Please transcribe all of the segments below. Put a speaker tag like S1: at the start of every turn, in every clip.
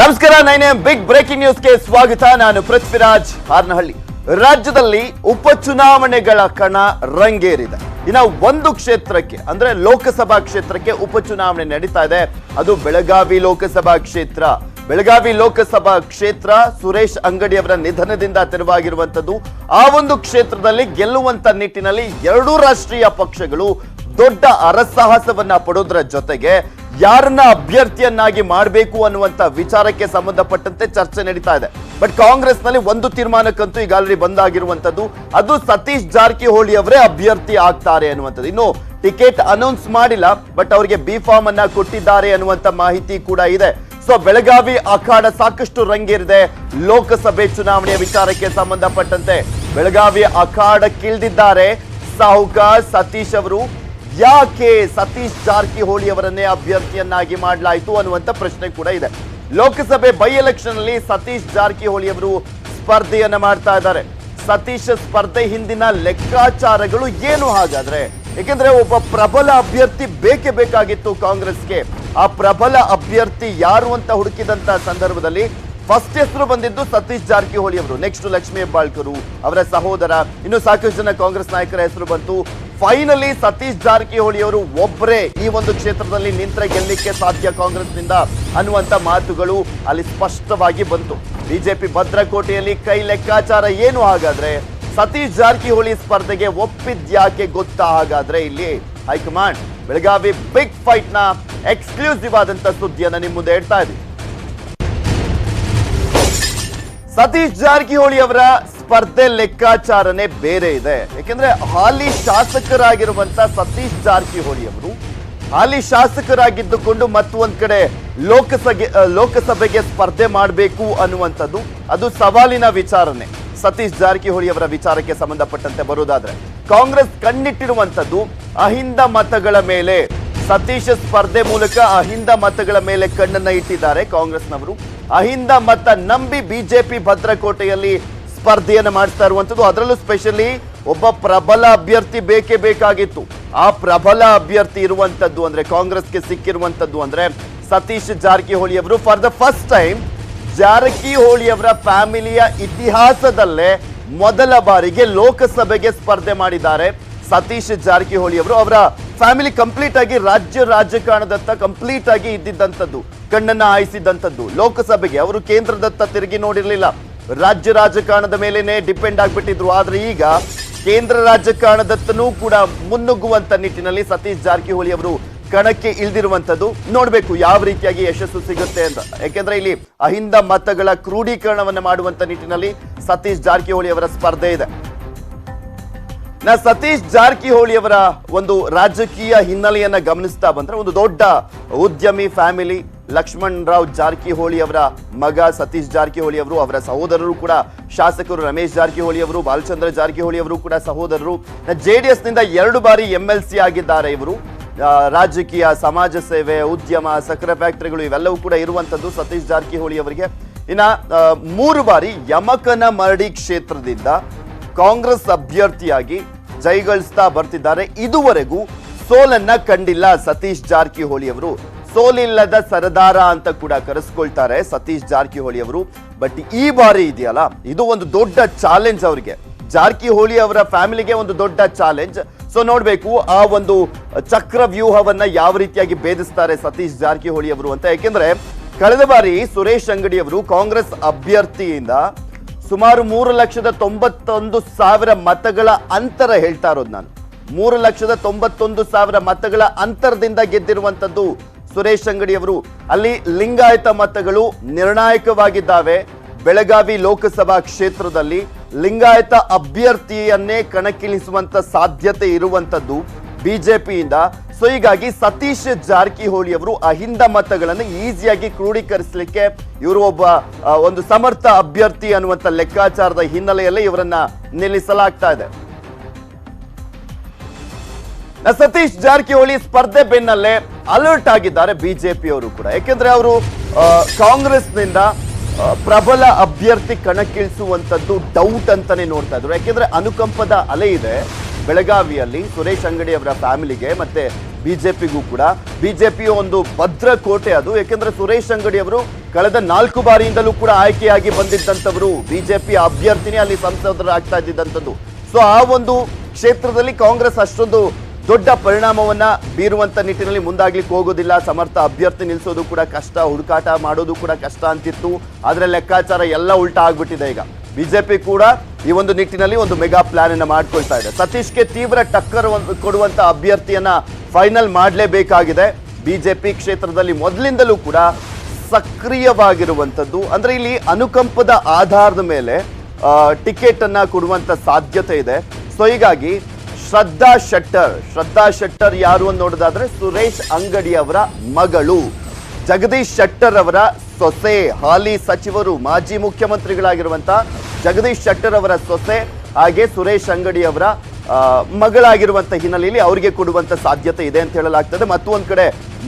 S1: ನಮಸ್ಕಾರ, nine big breaking ನ್ಯೂಸ್ಗೆ ಸ್ವಾಗತ. ನಾನು ಪೃಥ್ವಿರಾಜ್ ಹಾರ್ನಹಳ್ಳಿ. ರಾಜ್ಯದಲ್ಲಿ ಉಪಚುನಾವಣೆಗಳ ಕಣ ರಂಗೇರಿದೆ. ಇನ್ನು ಒಂದು ಕ್ಷೇತ್ರಕ್ಕೆ, ಅಂದ್ರೆ ಲೋಕಸಭಾ ಕ್ಷೇತ್ರಕ್ಕೆ ಉಪಚುನಾವಣೆ ನಡೀತಾ ಇದೆ. ಅದು ಬೆಳಗಾವಿ ಲೋಕಸಭಾ ಕ್ಷೇತ್ರ. ಬೆಳಗಾವಿ ಲೋಕಸಭಾ ಕ್ಷೇತ್ರ ಸುರೇಶ್ ಅಂಗಡಿ ಅವರ ನಿಧನದಿಂದ ತೆರವಾಗಿರುವಂತದ್ದು ಆ ಒಂದು ಕ್ಷೇತ್ರದಲ್ಲಿ ಗೆಲ್ಲುವಂತ ನಿಟ್ಟಿನಲ್ಲಿ ಎರಡೂ ರಾಷ್ಟ್ರೀಯ ಪಕ್ಷಗಳು ದೊಡ್ಡ ಅರಸಾಹಸವನ್ನ ಪಡೋದ್ರ ಜೊತೆಗೆ ಯಾರನ್ನ ಅಭ್ಯರ್ಥಿಯನ್ನಾಗಿ ಮಾಡಬೇಕು ಅನ್ನುವಂತ ವಿಚಾರಕ್ಕೆ ಸಂಬಂಧಪಟ್ಟಂತೆ ಚರ್ಚೆ ನಡೀತಾ ಇದೆ. ಬಟ್ ಕಾಂಗ್ರೆಸ್ನಲ್ಲಿ ಒಂದು ತೀರ್ಮಾನಕ್ಕಂತೂ ಈಗ ಆಲ್ರೆಡಿ ಬಂದಾಗಿರುವಂತದ್ದು, ಅದು ಸತೀಶ್ ಜಾರಕಿಹೊಳಿ ಅವರೇ ಅಭ್ಯರ್ಥಿ ಆಗ್ತಾರೆ ಅನ್ನುವಂಥದ್ದು. ಇನ್ನು ಟಿಕೆಟ್ ಅನೌನ್ಸ್ ಮಾಡಿಲ್ಲ ಬಟ್ ಅವರಿಗೆ ಬಿ ಫಾರ್ಮ್ ಅನ್ನ ಕೊಟ್ಟಿದ್ದಾರೆ ಅನ್ನುವಂತ ಮಾಹಿತಿ ಕೂಡ ಇದೆ. ಸೊ ಬೆಳಗಾವಿ ಅಖಾಡ ಸಾಕಷ್ಟು ರಂಗೇರಿದೆ. ಲೋಕಸಭೆ ಚುನಾವಣೆಯ ವಿಚಾರಕ್ಕೆ ಸಂಬಂಧಪಟ್ಟಂತೆ ಬೆಳಗಾವಿ ಅಖಾಡ ಕಿಳಿದಿದ್ದಾರೆ. ಸಾಹುಕ ಸತೀಶ್ ಅವರು ಯಾಕೆ ಸತೀಶ್ ಜಾರಕಿಹೊಳಿ ಅವರನ್ನೇ ಅಭ್ಯರ್ಥಿಯನ್ನಾಗಿ ಮಾಡಲಾಯಿತು ಅನ್ನುವಂಥ ಪ್ರಶ್ನೆ ಕೂಡ ಇದೆ. ಲೋಕಸಭೆ ಬೈ ಎಲೆಕ್ಷನ್ ಅಲ್ಲಿ ಸತೀಶ್ ಜಾರಕಿಹೊಳಿ ಅವರು ಸ್ಪರ್ಧೆಯನ್ನ ಮಾಡ್ತಾ ಇದ್ದಾರೆ. ಸತೀಶ್ ಸ್ಪರ್ಧೆ ಹಿಂದಿನ ಲೆಕ್ಕಾಚಾರಗಳು ಏನು ಹಾಗಾದ್ರೆ? ಏಕೆಂದ್ರೆ ಒಬ್ಬ ಪ್ರಬಲ ಅಭ್ಯರ್ಥಿ ಬೇಕೇ ಬೇಕಾಗಿತ್ತು ಕಾಂಗ್ರೆಸ್ಗೆ. ಆ ಪ್ರಬಲ ಅಭ್ಯರ್ಥಿ ಯಾರು ಅಂತ ಹುಡುಕಿದಂತ ಸಂದರ್ಭದಲ್ಲಿ ಫಸ್ಟ್ ಹೆಸರು ಬಂದಿದ್ದು ಸತೀಶ್ ಜಾರಕಿಹೊಳಿ ಅವರು. ನೆಕ್ಸ್ಟ್ ಲಕ್ಷ್ಮೀ ಹೆಬ್ಬಾಳ್ಕರು ಅವರ ಸಹೋದರ. ಇನ್ನು ಸಾಕಷ್ಟು ಜನ ಕಾಂಗ್ರೆಸ್ ನಾಯಕರ ಹೆಸರು ಬಂತು. ಫೈನಲಿ ಸತೀಶ್ ಜಾರಕಿಹೊಳಿ ಅವರು ಒಬ್ಬರೇ ಈ ಒಂದು ಕ್ಷೇತ್ರದಲ್ಲಿ ನಿಂತ್ರೆ ಗೆಲ್ಲಲಿಕ್ಕೆ ಸಾಧ್ಯ ಕಾಂಗ್ರೆಸ್ನಿಂದ ಅನ್ನುವಂತ ಮಾತುಗಳು ಅಲ್ಲಿ ಸ್ಪಷ್ಟವಾಗಿ ಬಂತು. ಬಿಜೆಪಿ ಭದ್ರಕೋಟೆಯಲ್ಲಿ ಕೈ ಲೆಕ್ಕಾಚಾರ ಏನು ಹಾಗಾದ್ರೆ? ಸತೀಶ್ ಜಾರಕಿಹೊಳಿ ಸ್ಪರ್ಧೆಗೆ ಒಪ್ಪಿದ್ಯಾಕೆ ಗೊತ್ತಾ ಹಾಗಾದ್ರೆ ಇಲ್ಲಿ? ಹೈಕಮಾಂಡ್, ಬೆಳಗಾವಿ ಬಿಗ್ ಫೈಟ್ನ ಎಕ್ಸ್ಕ್ಲೂಸಿವ್ ಆದಂತ ಸುದ್ದಿಯನ್ನ ನಿಮ್ಮ ಮುಂದೆ ಇಡ್ತಾ ಇದ್ದೀವಿ ಸತೀಶ್ ಜಾರಕಿಹೊಳಿ ಅವರ ಸ್ಪರ್ಧೆ ಲೆಕ್ಕಾಚಾರನೆ ಬೇರೆ ಇದೆ. ಯಾಕೆಂದ್ರೆ ಹಾಲಿ ಶಾಸಕರಾಗಿರುವಂತ ಸತೀಶ್ ಜಾರಕಿಹೊಳಿ ಅವರು ಹಾಲಿ ಶಾಸಕರಾಗಿದ್ದುಕೊಂಡು ಮತ್ತೊಂದ್ ಕಡೆ ಲೋಕಸಭೆ ಲೋಕಸಭೆಗೆ ಸ್ಪರ್ಧೆ ಮಾಡಬೇಕು ಅನ್ನುವಂಥದ್ದು ಅದು ಸವಾಲಿನ ವಿಚಾರನೆ. ಸತೀಶ್ ಜಾರಕಿಹೊಳಿ ಅವರ ವಿಚಾರಕ್ಕೆ ಸಂಬಂಧಪಟ್ಟಂತೆ ಬರುವುದಾದ್ರೆ ಕಾಂಗ್ರೆಸ್ ಕಣ್ಣಿಟ್ಟಿರುವಂಥದ್ದು ಅಹಿಂದ ಮತಗಳ ಮೇಲೆ. ಸತೀಶ್ ಸ್ಪರ್ಧೆ ಮೂಲಕ ಅಹಿಂದ ಮತಗಳ ಮೇಲೆ ಕಣ್ಣನ್ನ ಇಟ್ಟಿದ್ದಾರೆ ಕಾಂಗ್ರೆಸ್ನವರು. ಅಹಿಂದ ಮತ ನಂಬಿ ಬಿಜೆಪಿ ಭದ್ರಕೋಟೆಯಲ್ಲಿ ಸ್ಪರ್ಧೆಯನ್ನು ಮಾಡಿಸ್ತಾ ಇರುವಂತದ್ದು ಅದರಲ್ಲೂ ಸ್ಪೆಷಲಿ ಒಬ್ಬ ಪ್ರಬಲ ಅಭ್ಯರ್ಥಿ ಬೇಕೇ ಬೇಕಾಗಿತ್ತು. ಆ ಪ್ರಬಲ ಅಭ್ಯರ್ಥಿ ಇರುವಂತದ್ದು ಅಂದ್ರೆ, ಕಾಂಗ್ರೆಸ್ಗೆ ಸಿಕ್ಕಿರುವಂತದ್ದು ಅಂದ್ರೆ ಸತೀಶ್ ಜಾರಕಿಹೊಳಿ ಅವರು. For the first time Jarkiholi ಅವರ ಫ್ಯಾಮಿಲಿಯ ಇತಿಹಾಸದಲ್ಲೇ ಮೊದಲ ಬಾರಿಗೆ ಲೋಕಸಭೆಗೆ ಸ್ಪರ್ಧೆ ಮಾಡಿದ್ದಾರೆ ಸತೀಶ್ ಜಾರಕಿಹೊಳಿ ಅವರು. ಅವರ ಫ್ಯಾಮಿಲಿ ಕಂಪ್ಲೀಟ್ ಆಗಿ ರಾಜ್ಯ ರಾಜಕಾರಣದತ್ತ ಕಂಪ್ಲೀಟ್ ಆಗಿ ಇದ್ದಿದ್ದಂಥದ್ದು. ಕಣ್ಣನ್ನ ಹಾಯಿಸಿದಂಥದ್ದು. ಲೋಕಸಭೆಗೆ ಅವರು ಕೇಂದ್ರದತ್ತ ತಿರುಗಿ ನೋಡಿರಲಿಲ್ಲ. ರಾಜ್ಯ ರಾಜಕಾರಣದ ಮೇಲೇನೆ ಡಿಪೆಂಡ್ ಆಗಿಬಿಟ್ಟಿದ್ರು. ಆದ್ರೆ ಈಗ ಕೇಂದ್ರ ರಾಜಕಾರಣದತ್ತನೂ ಕೂಡ ಮುನ್ನುಗ್ಗುವಂತ ನಿಟ್ಟಿನಲ್ಲಿ ಸತೀಶ್ ಜಾರಕಿಹೊಳಿ ಅವರು ಕಣಕ್ಕೆ ಇಳಿದಿರುವಂತದ್ದು ನೋಡ್ಬೇಕು ಯಾವ ರೀತಿಯಾಗಿ ಯಶಸ್ಸು ಸಿಗುತ್ತೆ ಅಂತ. ಯಾಕೆಂದ್ರೆ ಇಲ್ಲಿ ಅಹಿಂದ ಮತಗಳ ಕ್ರೋಢೀಕರಣವನ್ನು ಮಾಡುವಂತ ನಿಟ್ಟಿನಲ್ಲಿ ಸತೀಶ್ ಜಾರಕಿಹೊಳಿ ಅವರ ಸ್ಪರ್ಧೆ ಇದೆ. ನಾ ಸತೀಶ್ ಜಾರಕಿಹೊಳಿ ಅವರ ಒಂದು ರಾಜಕೀಯ ಹಿನ್ನೆಲೆಯನ್ನ ಗಮನಿಸ್ತಾ ಬಂದ್ರೆ ಒಂದು ದೊಡ್ಡ ಉದ್ಯಮಿ ಫ್ಯಾಮಿಲಿ ಲಕ್ಷ್ಮಣ್ ರಾವ್ ಜಾರಕಿಹೊಳಿ ಅವರ ಮಗ ಸತೀಶ್ ಜಾರಕಿಹೊಳಿ ಅವರು, ಅವರ ಸಹೋದರರು ಕೂಡ, ಶಾಸಕರು ರಮೇಶ್ ಜಾರಕಿಹೊಳಿ ಅವರು, ಬಾಲಚಂದ್ರ ಜಾರಕಿಹೊಳಿ ಅವರು ಕೂಡ ಸಹೋದರರು. ಜೆ ಡಿ ಎಸ್ನಿಂದ ಎರಡು ಬಾರಿ ಎಂ ಎಲ್ ಸಿ ಆಗಿದ್ದಾರೆ ಇವರು. ರಾಜಕೀಯ, ಸಮಾಜ ಸೇವೆ, ಉದ್ಯಮ, ಸಕ್ಕರೆ ಫ್ಯಾಕ್ಟರಿಗಳು ಇವೆಲ್ಲವೂ ಕೂಡ ಇರುವಂಥದ್ದು ಸತೀಶ್ ಜಾರಕಿಹೊಳಿ ಅವರಿಗೆ. ಇನ್ನು ಮೂರು ಬಾರಿ ಯಮಕನ ಮರಡಿ ಕ್ಷೇತ್ರದಿಂದ ಕಾಂಗ್ರೆಸ್ ಅಭ್ಯರ್ಥಿಯಾಗಿ ಜೈಗಳಿಸ್ತಾ ಬರ್ತಿದ್ದಾರೆ. ಇದುವರೆಗೂ ಸೋಲನ್ನ ಕಂಡಿಲ್ಲ ಸತೀಶ್ ಜಾರಕಿಹೊಳಿ ಅವರು. ಸೋಲಿಲ್ಲದ ಸರದಾರ ಅಂತ ಕೂಡ ಕರೆಸ್ಕೊಳ್ತಾರೆ ಸತೀಶ್ ಜಾರಕಿಹೊಳಿ ಅವರು. ಬಟ್ ಈ ಬಾರಿ ಇದೆಯಲ್ಲ, ಇದು ಒಂದು ದೊಡ್ಡ ಚಾಲೆಂಜ್ ಅವರಿಗೆ. ಜಾರಕಿಹೊಳಿ ಅವರ ಫ್ಯಾಮಿಲಿಗೆ ಒಂದು ದೊಡ್ಡ ಚಾಲೆಂಜ್ ಸೊ ನೋಡ್ಬೇಕು, ಆ ಒಂದು ಚಕ್ರ ವ್ಯೂಹವನ್ನ ಯಾವ ರೀತಿಯಾಗಿ ಭೇದಿಸ್ತಾರೆ ಸತೀಶ್ ಜಾರಕಿಹೊಳಿ ಅವರು ಅಂತ. ಯಾಕೆಂದ್ರೆ, ಕಳೆದ ಬಾರಿ ಸುರೇಶ್ ಅಂಗಡಿ ಅವರು ಕಾಂಗ್ರೆಸ್ ಅಭ್ಯರ್ಥಿಯಿಂದ ಸುಮಾರು ಮೂರು ಲಕ್ಷದ ತೊಂಬತ್ತೊಂದು ಸಾವಿರ ಮತಗಳ ಅಂತರ ಹೇಳ್ತಾ ಇರೋದು ನಾನು. ಮೂರು ಲಕ್ಷದ ತೊಂಬತ್ತೊಂದು ಸಾವಿರ ಮತಗಳ ಅಂತರದಿಂದ ಗೆದ್ದಿರುವಂತದ್ದು ಸುರೇಶ್ ಅಂಗಡಿಯವರು ಅಲ್ಲಿ ಲಿಂಗಾಯತ ಮತಗಳು ನಿರ್ಣಾಯಕವಾಗಿದ್ದಾವೆ. ಬೆಳಗಾವಿ ಲೋಕಸಭಾ ಕ್ಷೇತ್ರದಲ್ಲಿ ಲಿಂಗಾಯತ ಅಭ್ಯರ್ಥಿಯನ್ನೇ ಕಣಕ್ಕಿಳಿಸುವಂತ ಸಾಧ್ಯತೆ ಇರುವಂತದ್ದು ಬಿಜೆಪಿಯಿಂದ. ಸೊ, ಹೀಗಾಗಿ ಸತೀಶ್ ಜಾರಕಿಹೊಳಿ ಅವರು ಅಹಿಂದ ಮತಗಳನ್ನು ಈಸಿಯಾಗಿ ಕ್ರೋಢೀಕರಿಸಲಿಕ್ಕೆ ಇವರು ಒಬ್ಬ ಒಂದು ಸಮರ್ಥ ಅಭ್ಯರ್ಥಿ ಅನ್ನುವಂಥ ಲೆಕ್ಕಾಚಾರದ ಹಿನ್ನೆಲೆಯಲ್ಲಿ ಇವರನ್ನ ನಿಲ್ಲಿಸಲಾಗ್ತಾ ಇದೆ. ಸತೀಶ್ ಜಾರಕಿಹೊಳಿ ಸ್ಪರ್ಧೆ ಬೆನ್ನಲ್ಲೇ ಅಲರ್ಟ್ ಆಗಿದ್ದಾರೆ ಬಿಜೆಪಿಯವರು ಕೂಡ. ಯಾಕೆಂದ್ರೆ ಅವರು ಕಾಂಗ್ರೆಸ್ನಿಂದ ಪ್ರಬಲ ಅಭ್ಯರ್ಥಿ ಕಣಕ್ಕಿಳಿಸುವಂಥದ್ದು ಡೌಟ್ ಅಂತಾನೆ ನೋಡ್ತಾ ಇದ್ರು. ಯಾಕೆಂದ್ರೆ ಅನುಕಂಪದ ಅಲೆ ಇದೆ ಬೆಳಗಾವಿಯಲ್ಲಿ, ಸುರೇಶ್ ಅಂಗಡಿ ಅವರ ಫ್ಯಾಮಿಲಿಗೆ ಮತ್ತೆ ಬಿಜೆಪಿಗೂ ಕೂಡ. ಬಿಜೆಪಿಯ ಒಂದು ಭದ್ರ ಕೋಟೆ ಅದು. ಯಾಕೆಂದ್ರೆ ಸುರೇಶ್ ಅಂಗಡಿ ಅವರು ಕಳೆದ ನಾಲ್ಕು ಬಾರಿಯಿಂದಲೂ ಕೂಡ ಆಯ್ಕೆಯಾಗಿ ಬಂದಿದ್ದಂಥವರು. ಬಿಜೆಪಿ ಅಭ್ಯರ್ಥಿನೇ ಅಲ್ಲಿ ಸಂಸದರಾಗ್ತಾ ಇದ್ದಿದ್ದಂಥದ್ದು. ಸೊ ಆ ಒಂದು ಕ್ಷೇತ್ರದಲ್ಲಿ ಕಾಂಗ್ರೆಸ್ ಅಷ್ಟೊಂದು ದೊಡ್ಡ ಪರಿಣಾಮವನ್ನು ಬೀರುವಂಥ ನಿಟ್ಟಿನಲ್ಲಿ ಮುಂದಾಗ್ಲಿಕ್ಕೆ ಹೋಗೋದಿಲ್ಲ. ಸಮರ್ಥ ಅಭ್ಯರ್ಥಿ ನಿಲ್ಲಿಸೋದು ಕೂಡ ಕಷ್ಟ, ಹುಡುಕಾಟ ಮಾಡೋದು ಕೂಡ ಕಷ್ಟ ಅಂತಿತ್ತು. ಅದರ ಲೆಕ್ಕಾಚಾರ ಎಲ್ಲ ಉಲ್ಟಾ ಆಗ್ಬಿಟ್ಟಿದೆ ಈಗ. ಬಿಜೆಪಿ ಕೂಡ ಈ ಒಂದು ನಿಟ್ಟಿನಲ್ಲಿ ಒಂದು ಮೆಗಾ ಪ್ಲಾನ್ ಅನ್ನು ಮಾಡ್ಕೊಳ್ತಾ ಇದೆ. ಸತೀಶ್ಗೆ ತೀವ್ರ ಟಕ್ಕರ್ ಕೊಡುವಂತ ಅಭ್ಯರ್ಥಿಯನ್ನ ಫೈನಲ್ ಮಾಡಲೇಬೇಕಾಗಿದೆ. ಬಿಜೆಪಿ ಕ್ಷೇತ್ರದಲ್ಲಿ ಮೊದಲಿಂದಲೂ ಕೂಡ ಸಕ್ರಿಯವಾಗಿರುವಂಥದ್ದು ಅಂದ್ರೆ ಇಲ್ಲಿ ಅನುಕಂಪದ ಆಧಾರದ ಮೇಲೆ ಟಿಕೆಟ್ ಕೊಡುವಂಥ ಸಾಧ್ಯತೆ ಇದೆ. ಸೊ, ಹೀಗಾಗಿ ಶ್ರದ್ಧಾ ಶೆಟ್ಟರ್. ಶ್ರದ್ಧಾ ಶೆಟ್ಟರ್ ಯಾರು ಅಂತ ನೋಡೋದಾದ್ರೆ ಸುರೇಶ್ ಅಂಗಡಿ ಅವರ ಮಗಳು. ಜಗದೀಶ್ ಶೆಟ್ಟರ್ ಅವರ ಸೊಸೆ, ಹಾಲಿ ಸಚಿವರು, ಮಾಜಿ ಮುಖ್ಯಮಂತ್ರಿಗಳಾಗಿರುವಂತ ಜಗದೀಶ್ ಶೆಟ್ಟರ್ ಅವರ ಸೊಸೆ ಹಾಗೆ ಸುರೇಶ್ ಅಂಗಡಿ ಅವರ ಮಗಳಾಗಿರುವಂತ ಹಿನ್ನೆಲೆಯಲ್ಲಿ ಅವರಿಗೆ ಕೊಡುವಂತ ಸಾಧ್ಯತೆ ಇದೆ ಅಂತ ಹೇಳಲಾಗ್ತದೆ. ಮತ್ತು ಒಂದ್ ಕಡೆ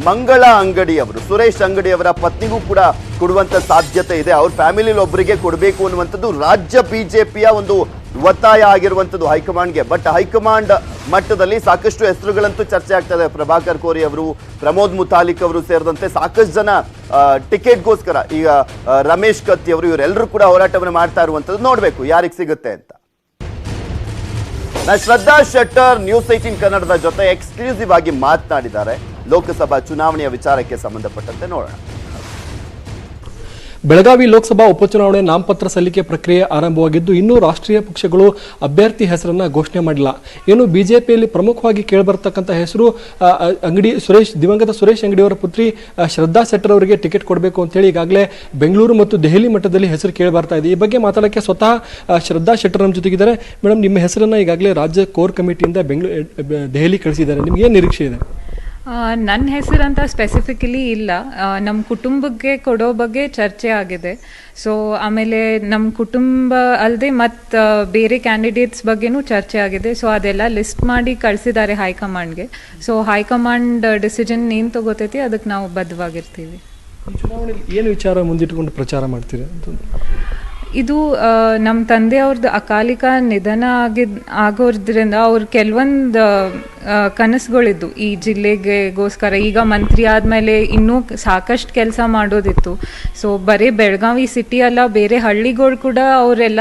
S1: ಮಂಗಳ ಅಂಗಡಿ ಅವರು ಸುರೇಶ್ ಅಂಗಡಿ ಅವರ ಪತ್ನಿಗೂ ಕೂಡ ಕೊಡುವಂತ ಸಾಧ್ಯತೆ ಇದೆ. ಅವ್ರ ಫ್ಯಾಮಿಲಿಲಿ ಒಬ್ಬರಿಗೆ ಕೊಡಬೇಕು ಅನ್ನುವಂಥದ್ದು ರಾಜ್ಯ ಬಿಜೆಪಿಯ ಒಂದು ಒತ್ತಾಯ ಆಗಿರುವಂಥದ್ದು ಹೈಕಮಾಂಡ್ಗೆ. ಬಟ್ ಹೈಕಮಾಂಡ್ ಮಟ್ಟದಲ್ಲಿ ಸಾಕಷ್ಟು ಹೆಸರುಗಳಂತೂ ಚರ್ಚೆ ಆಗ್ತದೆ ಪ್ರಭಾಕರ್ ಕೋರಿ ಅವರು, ಪ್ರಮೋದ್ ಮುತಾಲಿಕ್ ಅವರು ಸೇರಿದಂತೆ ಸಾಕಷ್ಟು ಜನ ಟಿಕೆಟ್ಗೋಸ್ಕರ ಈಗ ರಮೇಶ್ ಕತ್ತಿ ಅವರು ಇವರೆಲ್ಲರೂ ಕೂಡ ಹೋರಾಟವನ್ನು ಮಾಡ್ತಾ ಇರುವಂಥದ್ದು ನೋಡಬೇಕು. ಯಾರಿಗೆ ಸಿಗುತ್ತೆ ಅಂತ. ನಾ ಶ್ರದ್ಧಾ ಶೆಟ್ಟರ್ ನ್ಯೂಸ್ ಏಟೀನ್ ಕನ್ನಡದ ಜೊತೆ ಎಕ್ಸ್ಕ್ಲೂಸಿವ್ ಆಗಿ ಮಾತನಾಡಿದ್ದಾರೆ. ಲೋಕಸಭಾ ಚುನಾವಣೆಯ ವಿಚಾರಕ್ಕೆ ಸಂಬಂಧಪಟ್ಟಂತೆ ನೋಡೋಣ.
S2: ಬೆಳಗಾವಿ ಲೋಕಸಭಾ ಉಪಚುನಾವಣೆ ನಾಮಪತ್ರ ಸಲ್ಲಿಕೆ ಪ್ರಕ್ರಿಯೆ ಆರಂಭವಾಗಿದ್ದು, ಇನ್ನೂ ರಾಷ್ಟ್ರೀಯ ಪಕ್ಷಗಳು ಅಭ್ಯರ್ಥಿ ಹೆಸರನ್ನ ಘೋಷಣೆ ಮಾಡಿಲ್ಲ. ಏನು ಬಿಜೆಪಿಯಲ್ಲಿ ಪ್ರಮುಖವಾಗಿ ಕೇಳಿಬರ್ತಕ್ಕಂಥ ಹೆಸರು ಅಂಗಡಿ ಸುರೇಶ್, ದಿವಂಗತ ಸುರೇಶ್ ಅಂಗಡಿ ಅವರ ಪುತ್ರಿ ಶ್ರದ್ಧಾ ಶೆಟ್ಟರ್ ಅವರಿಗೆ ಟಿಕೆಟ್ ಕೊಡಬೇಕು ಅಂತೇಳಿ ಈಗಾಗಲೇ ಬೆಂಗಳೂರು ಮತ್ತು ದೆಹಲಿ ಮಟ್ಟದಲ್ಲಿ ಹೆಸರು ಕೇಳಿ ಬರ್ತಾ ಇದೆ. ಈ ಬಗ್ಗೆ ಮಾತಾಡೋಕ್ಕೆ ಸ್ವತಃ ಶ್ರದ್ಧಾ ಶೆಟ್ಟರ್ ನಮ್ಮ ಜೊತೆಗಿದ್ದಾರೆ. ಮೇಡಮ್ ನಿಮ್ಮ ಹೆಸರನ್ನ ಈಗಾಗಲೇ ರಾಜ್ಯ ಕೋರ್ ಕಮಿಟಿಯಿಂದ ಬೆಂಗಳೂರು ದೆಹಲಿ ಕಳಿಸಿದ್ದಾರೆ. ನಿಮ್ಗೆ ಏನು ನಿರೀಕ್ಷೆ ಇದೆ?
S3: ನನ್ನ ಹೆಸರಂತ ಸ್ಪೆಸಿಫಿಕಲಿ ಇಲ್ಲ. ನಮ್ಮ ಕುಟುಂಬಕ್ಕೆ ಕೊಡೋ ಬಗ್ಗೆ ಚರ್ಚೆ ಆಗಿದೆ. ಸೊ ಆಮೇಲೆ ನಮ್ಮ ಕುಟುಂಬ ಅಲ್ಲದೆ ಮತ್ತು ಬೇರೆ ಕ್ಯಾಂಡಿಡೇಟ್ಸ್ ಬಗ್ಗೆನೂ ಚರ್ಚೆ ಆಗಿದೆ. ಸೊ ಅದೆಲ್ಲ ಲಿಸ್ಟ್ ಮಾಡಿ ಕಳಿಸಿದ್ದಾರೆ ಹೈಕಮಾಂಡ್ಗೆ. ಸೊ ಹೈಕಮಾಂಡ್ ಡಿಸಿಷನ್ ಏನು ತಗೋತೈತಿ ಅದಕ್ಕೆ ನಾವು ಬದ್ಧವಾಗಿರ್ತೀವಿ.
S2: ಚುನಾವಣೆಯಲ್ಲಿ ಏನು ವಿಚಾರ ಮುಂದಿಟ್ಟುಕೊಂಡು ಪ್ರಚಾರ ಮಾಡ್ತೀರಿ
S3: ಇದು ನಮ್ಮ ತಂದೆಯವ್ರದ್ದು ಅಕಾಲಿಕ ನಿಧನ ಆಗಿದ್, ಆಗೋದ್ರಿಂದ ಅವ್ರ ಕೆಲವೊಂದು ಕನಸುಗಳಿದ್ದು ಈ ಜಿಲ್ಲೆಗೆಗೋಸ್ಕರ. ಈಗ ಮಂತ್ರಿ ಆದಮೇಲೆ ಇನ್ನೂ ಸಾಕಷ್ಟು ಕೆಲಸ ಮಾಡೋದಿತ್ತು. ಸೊ ಬರೀ ಬೆಳಗಾವಿ ಸಿಟಿ ಅಲ್ಲ, ಬೇರೆ ಹಳ್ಳಿಗಳು ಕೂಡ ಅವರೆಲ್ಲ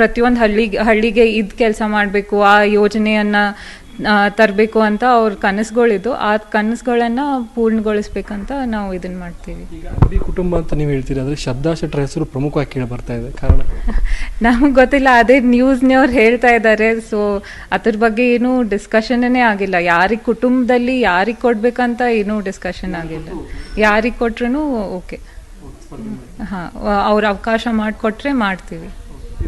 S3: ಪ್ರತಿಯೊಂದು ಹಳ್ಳಿ ಹಳ್ಳಿಗೆ ಇದು ಕೆಲಸ ಮಾಡಬೇಕು, ಆ ಯೋಜನೆಯನ್ನು ತರಬೇಕು ಅಂತ ಅವ್ರ ಕನಸುಗಳಿದ್ದು ಆ ಕನಸುಗಳನ್ನು ಪೂರ್ಣಗೊಳಿಸ್ಬೇಕಂತ ನಾವು ಇದನ್ನು ಮಾಡ್ತೀವಿ.
S2: ಈಗ ಅಂಗಡಿ ಕುಟುಂಬ ಅಂತ ನೀವು ಹೇಳ್ತೀರಿ ಅಂದರೆ ಶೆಟ್ಟರ್ ಹೆಸರು ಪ್ರಮುಖವಾಗಿ ಕೇಳಿ ಬರ್ತಾ ಇದೆ. ಕಾರಣ?
S3: ನಮಗೆ ಗೊತ್ತಿಲ್ಲ ಅದೇ ನ್ಯೂಸ್ನವ್ರು ಹೇಳ್ತಾ ಇದ್ದಾರೆ ಸೊ ಅದ್ರ ಬಗ್ಗೆ ಏನೂ ಡಿಸ್ಕಷನ್ನೇ ಆಗಿಲ್ಲ. ಯಾರಿಗೆ ಕುಟುಂಬದಲ್ಲಿ ಯಾರಿಗೆ ಕೊಡಬೇಕಂತ ಏನೂ ಡಿಸ್ಕಷನ್ ಆಗಿಲ್ಲ. ಯಾರಿಗೆ ಕೊಟ್ರೂ ಓಕೆ ಹಾಂ ಅವ್ರ ಅವಕಾಶ ಮಾಡಿಕೊಟ್ರೆ ಮಾಡ್ತೀವಿ.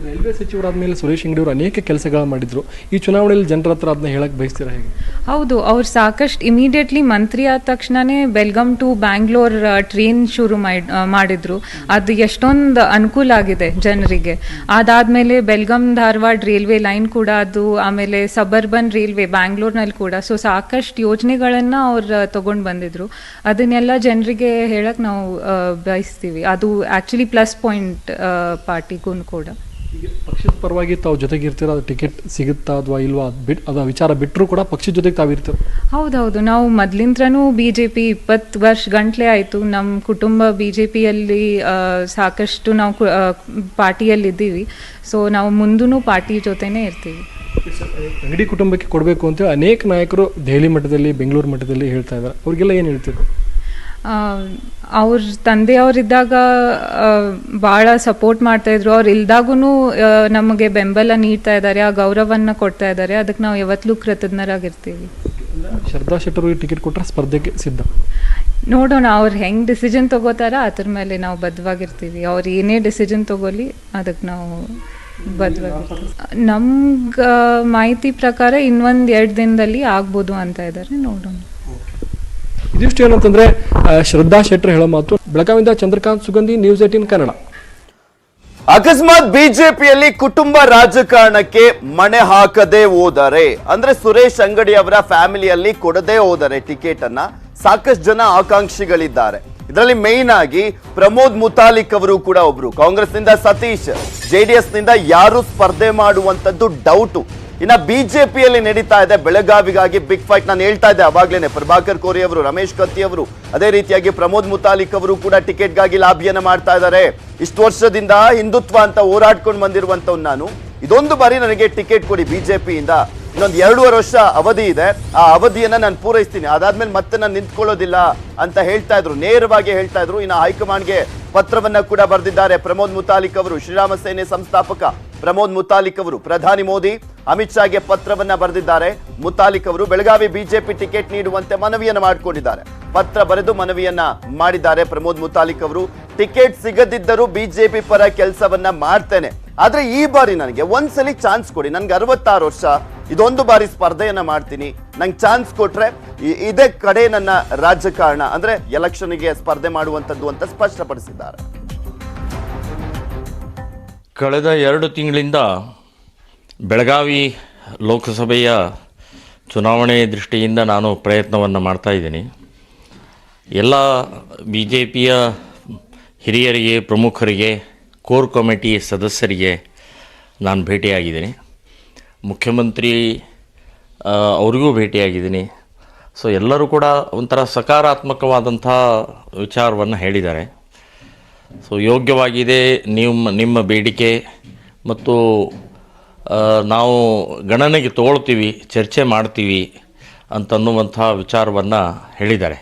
S2: ರೈಲ್ವೆ ಸಚಿವರಾದ ಮೇಲೆ ಸುರೇಶ್ ಅಂಗಡಿ ಅವರು ಅನೇಕ ಕೆಲಸಗಳು ಮಾಡಿದ್ರು. ಈ ಚುನಾವಣೆಯಲ್ಲಿ ಜನರ ಹತ್ರ ಅದನ್ನ ಹೇಳಕ್ ಬಯಸ್ತೀರಾ ಹೇಗೆ?
S3: ಹೌದು, ಅವ್ರು ಸಾಕಷ್ಟು ಇಮಿಡಿಯೇಟ್ಲಿ ಮಂತ್ರಿ ಆದ ತಕ್ಷಣನೇ ಬೆಲ್ಗಮ್ ಟು ಬ್ಯಾಂಗ್ಳೂರ್ ಟ್ರೈನ್ ಶುರು ಮಾಡ್- ಮಾಡಿದ್ರು. ಅದು ಎಷ್ಟೊಂದು ಅನುಕೂಲ ಆಗಿದೆ ಜನರಿಗೆ. ಅದಾದ್ಮೇಲೆ ಬೆಲ್ಗಮ್ ಧಾರವಾಡ ರೈಲ್ವೆ ಲೈನ್ ಕೂಡ ಅದು, ಆಮೇಲೆ ಸಬರ್ಬನ್ ರೈಲ್ವೆ ಬ್ಯಾಂಗ್ಳೂರ್ನಲ್ಲಿ ಕೂಡ. ಸೊ ಸಾಕಷ್ಟು ಯೋಜನೆಗಳನ್ನು ಅವ್ರು ತಗೊಂಡು ಬಂದಿದ್ರು. ಅದನ್ನೆಲ್ಲ ಜನರಿಗೆ ಹೇಳಕ್ಕೆ ನಾವು ಬಯಸ್ತೀವಿ. ಅದು ಆ್ಯಕ್ಚುಲಿ ಪ್ಲಸ್ ಪಾಯಿಂಟ್ ಪಾರ್ಟಿಗೂ ಕೂಡ.
S2: ಈಗ ಪಕ್ಷದ ಪರವಾಗಿ ತಾವು ಜೊತೆಗೆ ಅದು ಟಿಕೆಟ್ ಸಿಗುತ್ತಾ ಅಥವಾ ಇಲ್ವಾ? ಅದ್ ಬಿಟ್ ಅದ ವಿಚಾರ ಬಿಟ್ಟರು ಕೂಡ ಪಕ್ಷದ ಜೊತೆಗೆ ತಾವು ಇರ್ತೀರ?
S3: ಹೌದೌದು. ನಾವು ಮೊದ್ಲಿಂತ್ರನೂ ಬಿ ಜೆ ಪಿ ಇಪ್ಪತ್ತು ವರ್ಷ ಗಂಟ್ಲೆ ಆಯಿತು. ನಮ್ಮ ಕುಟುಂಬ ಬಿ ಜೆ ಪಿಯಲ್ಲಿ ಸಾಕಷ್ಟು ನಾವು ಪಾರ್ಟಿಯಲ್ಲಿದ್ದೀವಿ. ಸೊ ನಾವು ಮುಂದೂ ಪಾರ್ಟಿ ಜೊತೆನೇ ಇರ್ತೀವಿ.
S2: ಅಂಗಡಿ ಕುಟುಂಬಕ್ಕೆ ಕೊಡಬೇಕು ಅಂತ ಅನೇಕ ನಾಯಕರು ದೆಹಲಿ ಮಟ್ಟದಲ್ಲಿ ಬೆಂಗಳೂರು ಮಟ್ಟದಲ್ಲಿ ಹೇಳ್ತಾ ಇದ್ದಾರೆ. ಅವ್ರಿಗೆಲ್ಲ ಏನು ಹೇಳ್ತೀರಿ?
S3: ಅವ್ರ ತಂದೆಯವರಿದ್ದಾಗ ಭಾಳ ಸಪೋರ್ಟ್ ಮಾಡ್ತಾ ಇದ್ರು. ಅವ್ರು ಇಲ್ದಾಗೂ ನಮಗೆ ಬೆಂಬಲ ನೀಡ್ತಾ ಇದ್ದಾರೆ ಆ ಗೌರವವನ್ನು ಕೊಡ್ತಾ ಇದ್ದಾರೆ ಅದಕ್ಕೆ ನಾವು ಯಾವತ್ತಲೂ ಕೃತಜ್ಞರಾಗಿರ್ತೀವಿ.
S2: ಶ್ರದ್ಧಾ ಶೆಟ್ಟರ್ ಟಿಕೆಟ್ ಕೊಟ್ಟರೆ ಸ್ಪರ್ಧೆಗೆ ಸಿದ್ಧ?
S3: ನೋಡೋಣ ಅವ್ರು ಹೆಂಗೆ ಡಿಸಿಷನ್ ತಗೋತಾರ ಅದ್ರ ಮೇಲೆ ನಾವು ಬದ್ಧವಾಗಿರ್ತೀವಿ ಅವ್ರು ಏನೇ ಡಿಸಿಷನ್ ತಗೋಲಿ ಅದಕ್ಕೆ ನಾವು ಬದ್ಧವಾಗಿರ್ತೀವಿ ನಮ್ಗೆ ಮಾಹಿತಿ ಪ್ರಕಾರ ಇನ್ನೊಂದು ಎರಡು ದಿನದಲ್ಲಿ ಆಗ್ಬೋದು ಅಂತ ಇದ್ದಾರೆ ನೋಡೋಣ.
S2: ಇದಿಷ್ಟು ಏನಂತಂದ್ರೆ ಶ್ರದ್ಧಾ ಶೆಟ್ಟರ್ ಹೇಳೋ ಮಾತು. ಬೆಳಗಾವಿಯಿಂದ ಚಂದ್ರಕಾಂತ್ ಸುಗಂಧಿ ನ್ಯೂಸ್ ಏಟೀನ್ ಕನ್ನಡ.
S1: ಅಕಸ್ಮಾತ್ ಬಿಜೆಪಿಯಲ್ಲಿ ಕುಟುಂಬ ರಾಜಕಾರಣಕ್ಕೆ ಮಣೆ ಹಾಕದೆ ಹೋದರೆ, ಅಂದ್ರೆ ಸುರೇಶ್ ಅಂಗಡಿ ಅವರ ಫ್ಯಾಮಿಲಿಯಲ್ಲಿ ಕೊಡದೆ ಹೋದರೆ ಟಿಕೆಟ್ ಅನ್ನ ಸಾಕಷ್ಟು ಜನ ಆಕಾಂಕ್ಷಿಗಳಿದ್ದಾರೆ. ಇದರಲ್ಲಿ ಮೇನ್ ಆಗಿ ಪ್ರಮೋದ್ ಮುತಾಲಿಕ್ ಅವರು ಕೂಡ ಒಬ್ರು. ಕಾಂಗ್ರೆಸ್ನಿಂದ ಸತೀಶ್ ಜೆಡಿಎಸ್ನಿಂದ ಯಾರು ಸ್ಪರ್ಧೆ ಮಾಡುವಂತದ್ದು ಡೌಟು ಇನ್ನ ಬಿಜೆಪಿಯಲ್ಲಿ ನಡೀತಾ ಇದೆ. ಬೆಳಗಾವಿಗಾಗಿ ಬಿಗ್ ಫೈಟ್ ನಾನು ಹೇಳ್ತಾ ಇದ್ದೆ ಅವಾಗ್ಲೇನೆ ಪ್ರಭಾಕರ್ ಕೋರಿ ಅವರು, ರಮೇಶ್ ಕತ್ತಿ ಅವರು, ಅದೇ ರೀತಿಯಾಗಿ ಪ್ರಮೋದ್ ಮುತಾಲಿಕ್ ಅವರು ಕೂಡ ಟಿಕೆಟ್ಗಾಗಿ ಲಾಭಿಯನ್ನ ಮಾಡ್ತಾ ಇದ್ದಾರೆ. ಇಷ್ಟು ವರ್ಷದಿಂದ ಹಿಂದುತ್ವ ಅಂತ ಹೋರಾಡ್ಕೊಂಡು ಬಂದಿರುವಂತವ್ ನಾನು. ಇದೊಂದು ಬಾರಿ ನನಗೆ ಟಿಕೆಟ್ ಕೊಡಿ ಬಿಜೆಪಿಯಿಂದ. ಇನ್ನೊಂದು ಎರಡೂವರೆ ವರ್ಷ ಅವಧಿ ಇದೆ. ಆ ಅವಧಿಯನ್ನ ನಾನು ಪೂರೈಸ್ತೀನಿ. ಅದಾದ್ಮೇಲೆ ಮತ್ತೆ ನಾನು ನಿಂತ್ಕೊಳ್ಳೋದಿಲ್ಲ ಅಂತ ಹೇಳ್ತಾ ಇದ್ರು. ನೇರವಾಗಿ ಹೇಳ್ತಾ ಇದ್ರು. ಇನ್ನು ಹೈಕಮಾಂಡ್ಗೆ ಪತ್ರವನ್ನ ಕೂಡ ಬರೆದಿದ್ದಾರೆ. ಪ್ರಮೋದ್ ಮುತಾಲಿಕ್ ಅವರು, ಶ್ರೀರಾಮ ಸೇನೆ ಸಂಸ್ಥಾಪಕ. ಪ್ರಮೋದ್ ಮುತಾಲಿಕ್ ಅವರು, ಪ್ರಧಾನಿ ಮೋದಿ ಅಮಿತ್ ಶಾಗೆ ಪತ್ರವನ್ನ ಬರೆದಿದ್ದಾರೆ. ಮುತಾಲಿಕ್ ಅವರು ಬೆಳಗಾವಿ ಬಿಜೆಪಿ ಟಿಕೆಟ್ ನೀಡುವಂತೆ ಮನವಿಯನ್ನ ಮಾಡಿಕೊಂಡಿದ್ದಾರೆ. ಪತ್ರ ಬರೆದು ಮನವಿಯನ್ನ ಮಾಡಿದ್ದಾರೆ ಪ್ರಮೋದ್ ಮುತಾಲಿಕ್ ಅವರು. ಟಿಕೆಟ್ ಸಿಗದಿದ್ದರೂ ಬಿಜೆಪಿ ಪರ ಕೆಲಸವನ್ನ ಮಾಡ್ತೇನೆ. ಆದ್ರೆ ಈ ಬಾರಿ ನನಗೆ ಒಂದ್ಸಲಿ ಚಾನ್ಸ್ ಕೊಡಿ. ನನ್ಗೆ ಅರವತ್ತಾರು ವರ್ಷ, ಇದೊಂದು ಬಾರಿ ಸ್ಪರ್ಧೆಯನ್ನ ಮಾಡ್ತೀನಿ. ನಂಗೆ ಚಾನ್ಸ್ ಕೊಟ್ರೆ ಇದೇ ಕಡೆ ನನ್ನ ರಾಜಕಾರಣ. ಅಂದ್ರೆ ಎಲೆಕ್ಷನ್ಗೆ ಸ್ಪರ್ಧೆ ಮಾಡುವಂಥದ್ದು ಅಂತ ಸ್ಪಷ್ಟಪಡಿಸಿದ್ದಾರೆ.
S4: ಕಳೆದ ಎರಡು ತಿಂಗಳಿಂದ ಬೆಳಗಾವಿ ಲೋಕಸಭೆಯ ಚುನಾವಣೆ ದೃಷ್ಟಿಯಿಂದ ನಾನು ಪ್ರಯತ್ನವನ್ನು ಮಾಡ್ತಾ ಇದ್ದೀನಿ. ಎಲ್ಲ ಬಿ ಜೆ ಪಿಯ ಹಿರಿಯರಿಗೆ, ಪ್ರಮುಖರಿಗೆ, ಕೋರ್ ಕಮಿಟಿ ಸದಸ್ಯರಿಗೆ ನಾನು ಭೇಟಿಯಾಗಿದ್ದೀನಿ. ಮುಖ್ಯಮಂತ್ರಿ ಅವ್ರಿಗೂ ಭೇಟಿಯಾಗಿದ್ದೀನಿ. ಸೊ ಎಲ್ಲರೂ ಕೂಡ ಒಂಥರ ಸಕಾರಾತ್ಮಕವಾದಂಥ ವಿಚಾರವನ್ನು ಹೇಳಿದ್ದಾರೆ. ಸೊ ಯೋಗ್ಯವಾಗಿದೆ ನಿಮ್ಮ ನಿಮ್ಮ ಬೇಡಿಕೆ ಮತ್ತು ನಾವು ಗಣನೆಗೆ ತಗೊಳ್ತೀವಿ, ಚರ್ಚೆ ಮಾಡ್ತೀವಿ ಅಂತನ್ನುವಂಥ ವಿಚಾರವನ್ನು ಹೇಳಿದ್ದಾರೆ.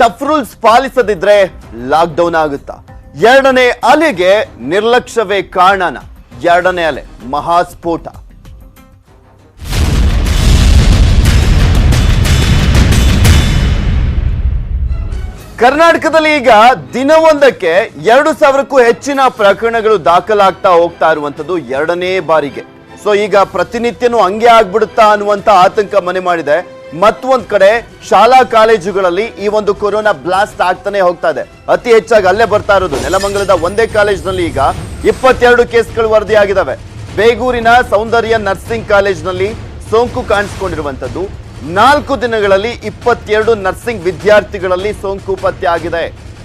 S1: ಟಫ್ ರೂಲ್ಸ್ ಪಾಲಿಸದಿದ್ರೆ ಲಾಕ್ಡೌನ್ ಆಗುತ್ತಾ? ಎರಡನೇ ಅಲೆಗೆ ನಿರ್ಲಕ್ಷ್ಯವೇ ಕಾರಣನ. ಎರಡನೇ ಅಲೆ, ಮಹಾಸ್ಫೋಟ. ಕರ್ನಾಟಕದಲ್ಲಿ ಈಗ ದಿನವೊಂದಕ್ಕೆ ಎರಡು ಸಾವಿರಕ್ಕೂ ಹೆಚ್ಚಿನ ಪ್ರಕರಣಗಳು ದಾಖಲಾಗ್ತಾ ಹೋಗ್ತಾ ಇರುವಂತದ್ದು ಎರಡನೇ ಬಾರಿಗೆ. ಸೊ ಈಗ ಪ್ರತಿನಿತ್ಯನೂ ಹಂಗೆ ಆಗ್ಬಿಡುತ್ತಾ ಅನ್ನುವಂತ ಆತಂಕ ಮನೆ ಮಾಡಿದೆ. ಮತ್ತೊಂದ್ ಕಡೆ ಶಾಲಾ ಕಾಲೇಜುಗಳಲ್ಲಿ ಈ ಒಂದು ಕೊರೋನಾ ಬ್ಲಾಸ್ಟ್ ಆಗ್ತಾನೆ ಹೋಗ್ತಾ ಇದೆ. ಅತಿ ಹೆಚ್ಚಾಗಿ ಅಲ್ಲೇ ಬರ್ತಾ ಇರೋದು. ನೆಲಮಂಗಲದ ಒಂದೇ ಕಾಲೇಜ್ನಲ್ಲಿ ಈಗ ಇಪ್ಪತ್ತೆರಡು ಕೇಸ್ಗಳು ವರದಿಯಾಗಿದ್ದಾವೆ ಬೇಗೂರಿನ ಸೌಂದರ್ಯ ನರ್ಸಿಂಗ್ ಕಾಲೇಜ್ನಲ್ಲಿ ಸೋಂಕು ಕಾಣಿಸಿಕೊಂಡಿರುವಂತದ್ದು ನಾಲ್ಕು ದಿನಗಳಲ್ಲಿ ಇಪ್ಪತ್ತೆರಡು ನರ್ಸಿಂಗ್ ವಿದ್ಯಾರ್ಥಿಗಳಲ್ಲಿ ಸೋಂಕು ಪತ್ತೆಯಾಗಿದೆ.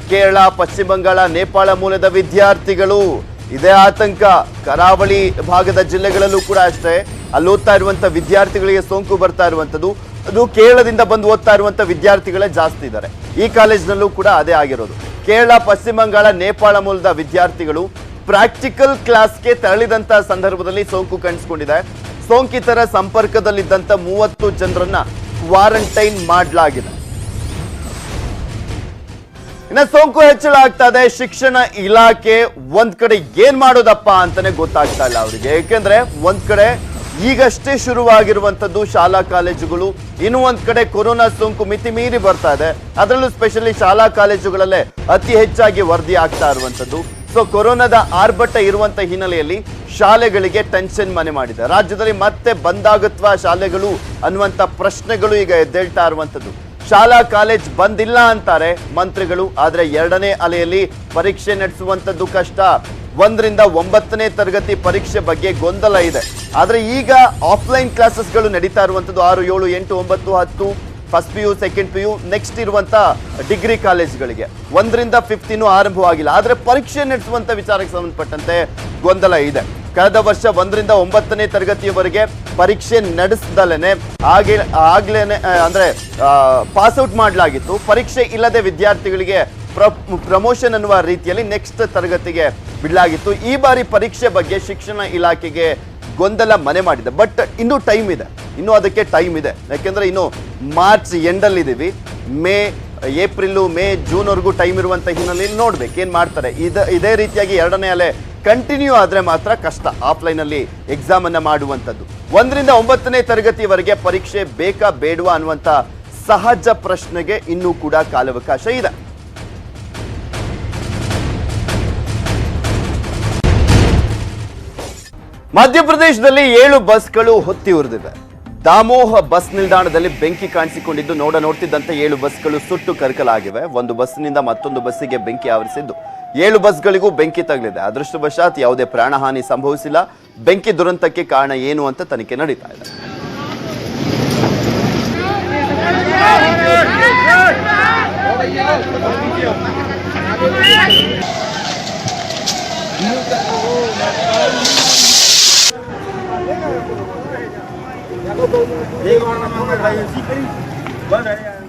S1: ಕೇರಳ, ಪಶ್ಚಿಮ ಬಂಗಾಳ, ನೇಪಾಳ ಮೂಲದ ವಿದ್ಯಾರ್ಥಿಗಳು. ಇದೇ ಆತಂಕ. ಕರಾವಳಿ ಭಾಗದ ಜಿಲ್ಲೆಗಳಲ್ಲೂ ಕೂಡ ಅಷ್ಟೇ. ಅಲ್ಲಿ ಓದ್ತಾ ಇರುವಂತ ವಿದ್ಯಾರ್ಥಿಗಳಿಗೆ ಸೋಂಕು ಬರ್ತಾ ಇರುವಂಥದ್ದು ಅದು ಕೇರಳದಿಂದ ಬಂದು ಓದ್ತಾ ಇರುವಂತ ವಿದ್ಯಾರ್ಥಿಗಳೇ ಜಾಸ್ತಿ ಇದ್ದಾರೆ. ಈ ಕಾಲೇಜ್ನಲ್ಲೂ ಕೂಡ ಅದೇ ಆಗಿರೋದು. ಕೇರಳ, ಪಶ್ಚಿಮ ಬಂಗಾಳ, ನೇಪಾಳ ಮೂಲದ ವಿದ್ಯಾರ್ಥಿಗಳು ಪ್ರಾಕ್ಟಿಕಲ್ ಕ್ಲಾಸ್ಗೆ ತೆರಳಿದಂಥ ಸಂದರ್ಭದಲ್ಲಿ ಸೋಂಕು ಕಾಣಿಸಿಕೊಂಡಿದೆ. ಸೋಂಕಿತರ ಸಂಪರ್ಕದಲ್ಲಿದ್ದಂಥ ಮೂವತ್ತು ಜನರನ್ನ ಕ್ವಾರಂಟೈನ್ ಮಾಡಲಾಗಿದೆ. ಇನ್ನ ಸೋಂಕು ಹೆಚ್ಚಳ ಆಗ್ತಾ ಇದೆ. ಶಿಕ್ಷಣ ಇಲಾಖೆ ಒಂದ್ ಕಡೆ ಏನ್ ಮಾಡೋದಪ್ಪ ಅಂತಾನೆ ಗೊತ್ತಾಗ್ತಾ ಇಲ್ಲ ಅವರಿಗೆ. ಏಕೆಂದ್ರೆ ಒಂದ್ ಕಡೆ ಈಗಷ್ಟೇ ಶುರುವಾಗಿರುವಂತದ್ದು ಶಾಲಾ ಕಾಲೇಜುಗಳು, ಇನ್ನು ಒಂದ್ ಕಡೆ ಕೊರೋನಾ ಸೋಂಕು ಮಿತಿ ಮೀರಿ ಬರ್ತಾ ಇದೆ. ಅದರಲ್ಲೂ ಸ್ಪೆಷಲಿ ಶಾಲಾ ಕಾಲೇಜುಗಳಲ್ಲೇ ಅತಿ ಹೆಚ್ಚಾಗಿ ವರದಿ ಆಗ್ತಾ ಇರುವಂತದ್ದು. ಸೊ ಕೊರೋನಾದ ಆರ್ಭಟ ಇರುವಂತ ಹಿನ್ನೆಲೆಯಲ್ಲಿ ಶಾಲೆಗಳಿಗೆ ಟೆನ್ಷನ್ ಮನೆ ಮಾಡಿದೆ. ರಾಜ್ಯದಲ್ಲಿ ಮತ್ತೆ ಬಂದಾಗತ್ವಾ ಶಾಲೆಗಳು ಅನ್ನುವಂತ ಪ್ರಶ್ನೆಗಳು ಈಗ ಎದ್ದೇಳ್ತಾ ಇರುವಂತದ್ದು. ಶಾಲಾ, ಕಾಲೇಜ್ ಬಂದಿಲ್ಲ ಅಂತಾರೆ ಮಂತ್ರಿಗಳು, ಆದ್ರೆ ಎರಡನೇ ಅಲೆಯಲ್ಲಿ ಪರೀಕ್ಷೆ ನಡೆಸುವಂತದ್ದು ಕಷ್ಟ. ಒಂದರಿಂದ ಒಂಬತ್ತನೇ ತರಗತಿ ಪರೀಕ್ಷೆ ಬಗ್ಗೆ ಗೊಂದಲ ಇದೆ. ಆದ್ರೆ ಈಗ ಆಫ್ಲೈನ್ ಕ್ಲಾಸಸ್ಗಳು ನಡೀತಾ ಇರುವಂತದ್ದು ಆರು, ಏಳು, ಎಂಟು, ಒಂಬತ್ತು, ಹತ್ತು. First P U second P U next ಇರುವಂತ ಡಿಗ್ರಿ ಕಾಲೇಜ್ಗಳಿಗೆ ಒಂದರಿಂದ ಫಿಫ್ತಿನೂ ಆರಂಭವಾಗಿಲ್ಲ. ಆದರೆ ಪರೀಕ್ಷೆ ನಡೆಸುವಂತ ವಿಚಾರಕ್ಕೆ ಸಂಬಂಧಪಟ್ಟಂತೆ ಗೊಂದಲ ಇದೆ. ಕಳೆದ ವರ್ಷ ಒಂದರಿಂದ ಒಂಬತ್ತನೇ ತರಗತಿಯವರೆಗೆ ಪರೀಕ್ಷೆ ನಡೆಸ್ದಲೇ ಹಾಗೆ ಆಗ್ಲೇನೆ ಅಂದ್ರೆ ಪಾಸ್ ಔಟ್ ಮಾಡಲಾಗಿತ್ತು. ಪರೀಕ್ಷೆ ಇಲ್ಲದೆ ವಿದ್ಯಾರ್ಥಿಗಳಿಗೆ ಪ್ರಮೋಷನ್ ಅನ್ನುವ ರೀತಿಯಲ್ಲಿ ನೆಕ್ಸ್ಟ್ ತರಗತಿಗೆ ಬಿಡಲಾಗಿತ್ತು. ಈ ಬಾರಿ ಪರೀಕ್ಷೆ ಬಗ್ಗೆ ಶಿಕ್ಷಣ ಇಲಾಖೆಗೆ ಗೊಂದಲ ಮನೆ ಮಾಡಿದೆ. ಬಟ್ ಇನ್ನೂ ಟೈಮ್ ಇದೆ. ಇನ್ನೂ ಅದಕ್ಕೆ ಟೈಮ್ ಇದೆ. ಯಾಕೆಂದ್ರೆ ಇನ್ನು ಮಾರ್ಚ್ ಎಂಡಲ್ಲಿ ಇದೀವಿ ಮೇ ಏಪ್ರಿಲ್ ಮೇ ಜೂನ್ ವರೆಗೂ ಟೈಮ್ ಇರುವಂಥ ಹಿನ್ನೆಲೆಯಲ್ಲಿ ನೋಡ್ಬೇಕು. ಏನು ಮಾಡ್ತಾರೆ? ಇದ, ಇದೇ ರೀತಿಯಾಗಿ ಎರಡನೇ ಅಲೆ ಕಂಟಿನ್ಯೂ ಆದರೆ ಮಾತ್ರ ಕಷ್ಟ. ಆಫ್ಲೈನಲ್ಲಿ ಅಲ್ಲಿ ಎಕ್ಸಾಮ್ ಅನ್ನ ಮಾಡುವಂತದ್ದು ಒಂದರಿಂದ ಒಂಬತ್ತನೇ ತರಗತಿವರೆಗೆ ಪರೀಕ್ಷೆ ಬೇಕಾ ಬೇಡವಾ ಅನ್ನುವಂತ ಸಹಜ ಪ್ರಶ್ನೆಗೆ ಇನ್ನೂ ಕೂಡ ಕಾಲಾವಕಾಶ ಇದೆ. ಮಧ್ಯಪ್ರದೇಶದಲ್ಲಿ ಏಳು ಬಸ್ಗಳು ಹೊತ್ತಿ ಉರಿದಿವೆ. ದಾಮೋಹ ಬಸ್ ನಿಲ್ದಾಣದಲ್ಲಿ ಬೆಂಕಿ ಕಾಣಿಸಿಕೊಂಡಿದ್ದು, ನೋಡ ನೋಡ್ತಿದ್ದಂತೆ ಏಳು ಬಸ್ಗಳು ಸುಟ್ಟು ಕರಕಲಾಗಿವೆ. ಒಂದು ಬಸ್ನಿಂದ ಮತ್ತೊಂದು ಬಸ್ಸಿಗೆ ಬೆಂಕಿ ಆವರಿಸಿದ್ದು. ಏಳು ಬಸ್ಗಳಿಗೂ ಬೆಂಕಿ ತಗಲಿದೆ. ಅದೃಷ್ಟವಶಾತ್ ಯಾವುದೇ ಪ್ರಾಣಹಾನಿ ಸಂಭವಿಸಿಲ್ಲ. ಬೆಂಕಿ ದುರಂತಕ್ಕೆ ಕಾರಣ ಏನು ಅಂತ ತನಿಖೆ ನಡೀತಾ ಇದೆ.
S5: ਇਹ ਕੋਣ ਨਾ ਮੈਂ ਭਾਈ ਸੀ ਕਰੀ ਬਸ